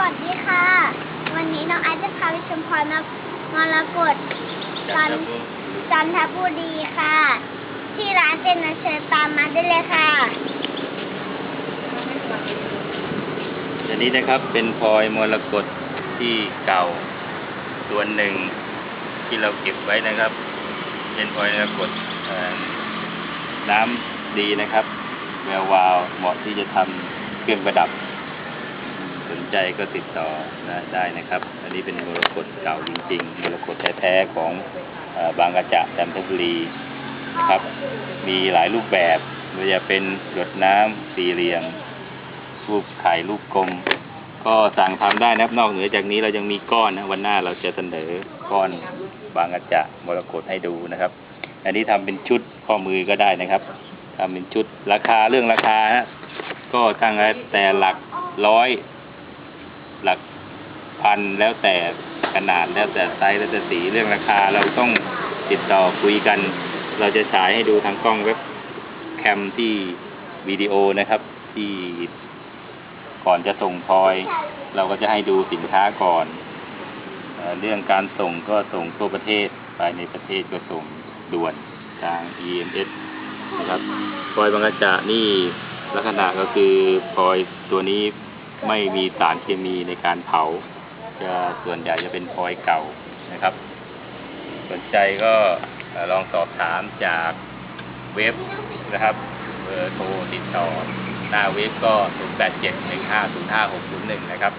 วัสดีค่ะ วันนี้น้องไอซ์จะพาไปชมพรมมรกตจันจันทบุรีค่ะ ที่ร้านเจนเชิญตามมาได้เลยค่ะอันนี้นะครับเป็นพลอยมรกตที่เก่าส่วนหนึ่งที่เราเก็บไว้นะครับ เป็นพลอยมรกตน้ำดีนะครับแวววาวเหมาะที่จะทำเครื่องประดับ ใจก็ติดต่อนะได้นะครับ อันนี้เป็นมรกตเก่าจริงๆมรกตแท้ๆของอบางกระจะจันทบุรีนะครับ มีหลายรูปแบบไม่ว่าจะเป็นหยดน้ำสี่เหลี่ยมรูปไข่รูปกลม ก็สั่งทำได้นะครับนอกเหนือจากนี้เรายังมีก้อนนะวันหน้าเราจะเสนอก้อนบางกระจะมรกตให้ดูนะครับ อันนี้ทำเป็นชุดข้อมือก็ได้นะครับทำเป็นชุดราคาเรื่องราคาฮะก็ตั้งแต่หลักร้อย หลักพันแล้วแต่ขนาดแล้วแต่ไซส์แล้วแต่สีเรื่องราคาเราต้องติดต่อคุยกัน เราจะฉายให้ดูทางกล้องเว็บแคมที่วิดีโอนะครับ ที่ก่อนจะส่งพลอย เราก็จะให้ดูสินค้าก่อนเอเรื่องการส่งก็ส่งทั่วประเทศภายในประเทศก็ส่งด่วนทาง EMS นะครับพลอยบางกระจะนี่ลักษณะก็คือพลอยตัวนี้ ไม่มีสารเคมีในการเผา จะส่วนใหญ่จะเป็นพลอยเก่านะครับ สนใจก็ลองสอบถามจากเว็บนะครับเบอร์โทรติดต่อ หน้าเว็บก็ 0871505601 นะครับ